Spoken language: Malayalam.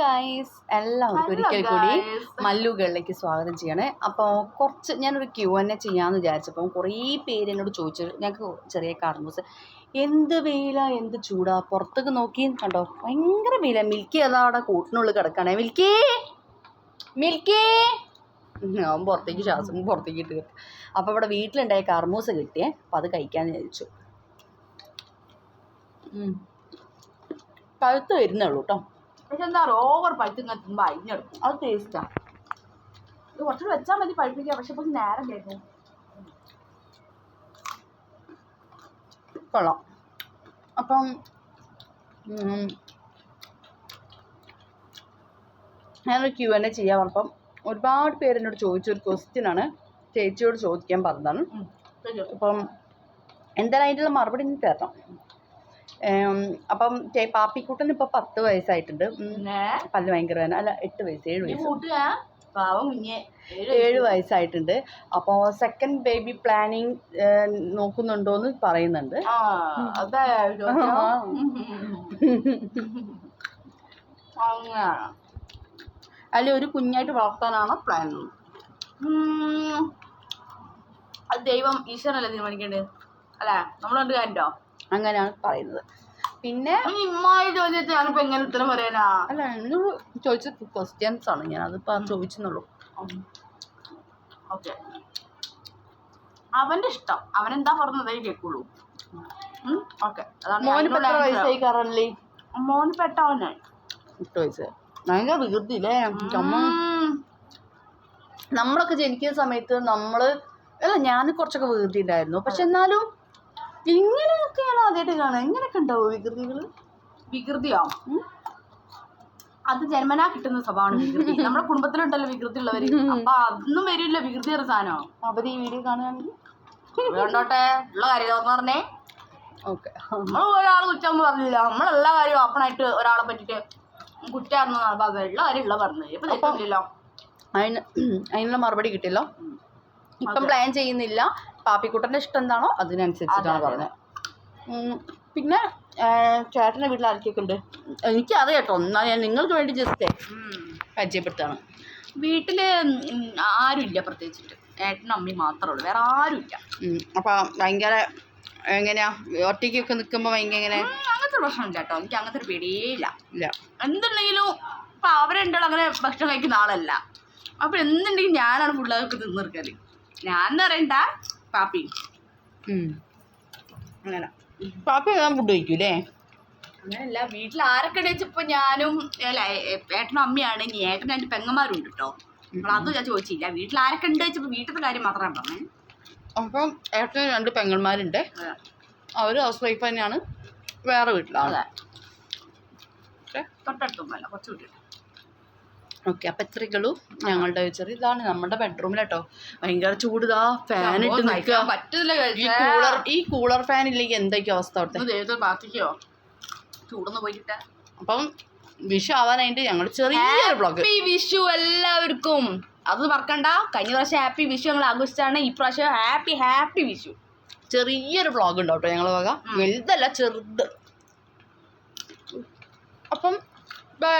ഗായ്സ് എല്ലാവർക്കും ഒരിക്കൽ കൂടി. മല്ലുകളിലേക്ക് സ്വാഗതം ചെയ്യണേ. അപ്പോൾ കുറച്ച് ഞാനൊരു ക്യൂ എന്നെ ചെയ്യാമെന്ന് വിചാരിച്ചപ്പോൾ കുറേ പേര് എന്നോട് ചോദിച്ചു. ഞങ്ങൾക്ക് ചെറിയ കാർമൂസ്. എന്ത് വെയില? എന്ത് ചൂടാ? പുറത്തേക്ക് നോക്കി കണ്ടോ? ഭയങ്കര വെയില. മിൽക്കി അതാ അവിടെ കൂട്ടിനുള്ളിൽ കിടക്കണേ. മിൽക്കി! മിൽക്കി! ഞാൻ പുറത്തേക്ക് ശ്വാസം പുറത്തേക്ക് ഇട്ട് കിട്ടും. അപ്പോൾ ഇവിടെ വീട്ടിലുണ്ടായ കർമൂസ് കിട്ടിയേ. അപ്പോൾ അത് കഴിക്കാമെന്ന് വിചാരിച്ചു. പഴുത്ത് വരുന്നേ ഉള്ളൂ കേട്ടോ പക്ഷെ എന്താ പറയുക ഓവർ പഴുത്ത് ഇങ്ങനെ തിന്നുമ്പോ അരിഞ്ഞെടുക്കും. അത് ടേസ്റ്റാ ഇത് കുറച്ചുകൂടി വെച്ചാൽ മതി പഴുപ്പിക്കുക പക്ഷെ ഇപ്പൊ നേരം കേൾക്കും കൊള്ളാം. അപ്പം ഞാനൊരു ക്യൂ എന്നെ ചെയ്യാൻ പറഞ്ഞപ്പം ഒരുപാട് പേര് എന്നോട് ചോദിച്ചൊരു ക്വസ്റ്റ്യൻ ആണ്. ചേച്ചിയോട് ചോദിക്കാൻ പറഞ്ഞതാണ്. അപ്പം എന്തായാലും അതിന്റെ മറുപടി തരണം അപ്പം പാപ്പിക്കുട്ടൻ ഇപ്പൊ പത്ത് വയസ്സായിട്ടുണ്ട്. പല്ല് ഭയങ്കര വേദന. അല്ല എട്ട് വയസ്സ് ഏഴ് വയസ്സ്. ഏഴ് വയസ്സായിട്ടുണ്ട്. അപ്പോൾ സെക്കൻഡ് ബേബി പ്ലാനിങ് നോക്കുന്നുണ്ടോ എന്ന് പറയുന്നുണ്ട്. അല്ലെ ഒരു കുഞ്ഞായിട്ട് വളർത്താനാണോ പ്ലാൻ. അത് ദൈവം ഈശ്വരനല്ലേ തീരുമാനിക്കേണ്ടത്? അല്ലേ നമ്മൾ കണ്ടു കാര്യോ അങ്ങനെയാണ് പറയുന്നത്. പിന്നെ അല്ല എന്നോട് ചോദിച്ച ക്വസ്റ്റ്യൻസ് ആണ് ഞാൻ. അതിപ്പോ ചോദിച്ചെന്നുള്ളൂ. അവന്റെ ഇഷ്ടം. അവൻ എന്താ പറഞ്ഞതേ കേൾക്കുള്ളൂ ഓക്കെ. മോന് എട്ട് വയസ്സ്. ഭയങ്കര വികൃതിയില്ലേ നമ്മളൊക്കെ ജനിക്കുന്ന സമയത്ത് നമ്മൾ അല്ല ഞാൻ കുറച്ചൊക്കെ വികൃതി ഉണ്ടായിരുന്നു പക്ഷെ എന്നാലും ഇങ്ങനെയൊക്കെയാണ് ആദ്യമായിട്ട് കാണുക. ഇങ്ങനെയൊക്കെ ഉണ്ടാവും വികൃതികൾ വികൃതിയാവും അത് ജന്മനാ കിട്ടുന്ന സ്വഭാവമാണ് വികൃതി. നമ്മുടെ കുടുംബത്തിലുണ്ടല്ലോ വികൃതി ഉള്ളവര് അപ്പൊ അതൊന്നും വരില്ല. വികൃതി ഒരു സാധനമാണ് അവർ ഈ വീഡിയോ കാണുകയാണെങ്കിൽ. ഉള്ള കാര്യം പറഞ്ഞേ. ഓക്കെ. നമ്മൾ ഒരാൾ കുറ്റം പറഞ്ഞില്ല. നമ്മളെല്ലാ കാര്യവും ഓപ്പണായിട്ട് ഒരാളെ പറ്റിട്ട് കുറ്റായിരുന്നു ഉള്ള കാര്യം ഉള്ള പറഞ്ഞത്. ഇപ്പൊ തെറ്റില്ലല്ലോ അതിന് അതിനുള്ള മറുപടി കിട്ടിയല്ലോ? ഇപ്പം പ്ലാൻ ചെയ്യുന്നില്ല. പാപ്പിക്കുട്ടന്റെ ഇഷ്ടം എന്താണോ അതിനനുസരിച്ചിട്ടാണ് പറഞ്ഞത്. പിന്നെ ചേട്ടന്റെ വീട്ടിൽ ആരൊക്കെയൊക്കെ ഉണ്ട്? എനിക്ക് അത് കേട്ടോ. എന്നാൽ ഞാൻ നിങ്ങൾക്ക് വേണ്ടി ജസ്റ്റ് പരിചയപ്പെടുത്താണ്. വീട്ടിൽ ഉം ആരുമില്ല പ്രത്യേകിച്ചിട്ട്. ഏട്ടനും അമ്മയും മാത്രമേ ഉള്ളൂ. വേറെ ആരുമില്ല. അപ്പം ഭയങ്കര എങ്ങനെയാ? ഒറ്റയ്ക്കൊക്കെ നിൽക്കുമ്പോൾ ഭയങ്കര എങ്ങനെ? അങ്ങനത്തെ പ്രശ്നമില്ല കേട്ടോ. എനിക്ക് അങ്ങനത്തെ ഒരു പേടിയേ ഇല്ല. ഇല്ല എന്തുണ്ടെങ്കിലും ഇപ്പൊ അവരുണ്ടോ അങ്ങനെ ഭക്ഷണം കഴിക്കുന്ന ആളല്ല. അപ്പോൾ എന്തുണ്ടെങ്കിലും ഞാനാണ് പിള്ളേർക്ക് അതൊക്കെ തിന്നിറക്കൽ ഞാൻ പറയണ്ട പാപ്പി. അങ്ങനെ പാപ്പി ഞാൻ ഫുഡ് കഴിക്കൂലേ? അങ്ങനല്ല വീട്ടിൽ ആരൊക്കെ വെച്ചപ്പോ ഞാനും ഏട്ടനും അമ്മയാണ് ഇനി ഏട്ടനും എന്റെ പെങ്ങന്മാരും ഉണ്ട് കേട്ടോ അതും ഞാൻ ചോദിച്ചില്ല. വീട്ടിൽ ആരൊക്കെ ഉണ്ട് വെച്ചപ്പോ വീട്ടിലത്തെ കാര്യം മാത്രമാണ് പറഞ്ഞേ. അപ്പം ഏട്ടന് രണ്ട് പെങ്ങന്മാരുണ്ട്. അവർ ഹൗസ് വൈഫ് തന്നെയാണ്. വേറെ വീട്ടിലാണ്. തൊട്ടടുത്തൊന്നുമല്ല കുറച്ച് വിട്ടിട്ട് ഓക്കെ അപ്പം ഇത്രയ്ക്കുള്ളൂ ഞങ്ങളുടെ ചെറിയ ഇതാണ് നമ്മുടെ ബെഡ്റൂമിലാട്ടോ ഭയങ്കര ചൂട് ഇതാ ഫാൻ ഇട്ട് നിൽക്കുക ഈ കൂളർ ഈ കൂളർ ഫാൻ ഇല്ലെങ്കിൽ എന്തൊക്കെയോ അവസ്ഥ അവിടുത്തെ? ബാധിക്കോ ചൂടൊന്ന് പോയിട്ട് അപ്പം വിഷു ആവാനായിട്ട് ഞങ്ങൾ ചെറിയൊരു ബ്ലോഗ് വിഷു എല്ലാവർക്കും. അത് മറക്കണ്ട. കഴിഞ്ഞ പ്രാവശ്യം ഹാപ്പി വിഷു ഞങ്ങൾ ആഘോഷിച്ചാണ് ഈ പ്രാവശ്യം ഹാപ്പി ഹാപ്പി വിഷു. ചെറിയൊരു ബ്ലോഗ് ഉണ്ട് കേട്ടോ ഞങ്ങൾ വക. വലുതല്ല ചെറുത്. അപ്പം ബൈ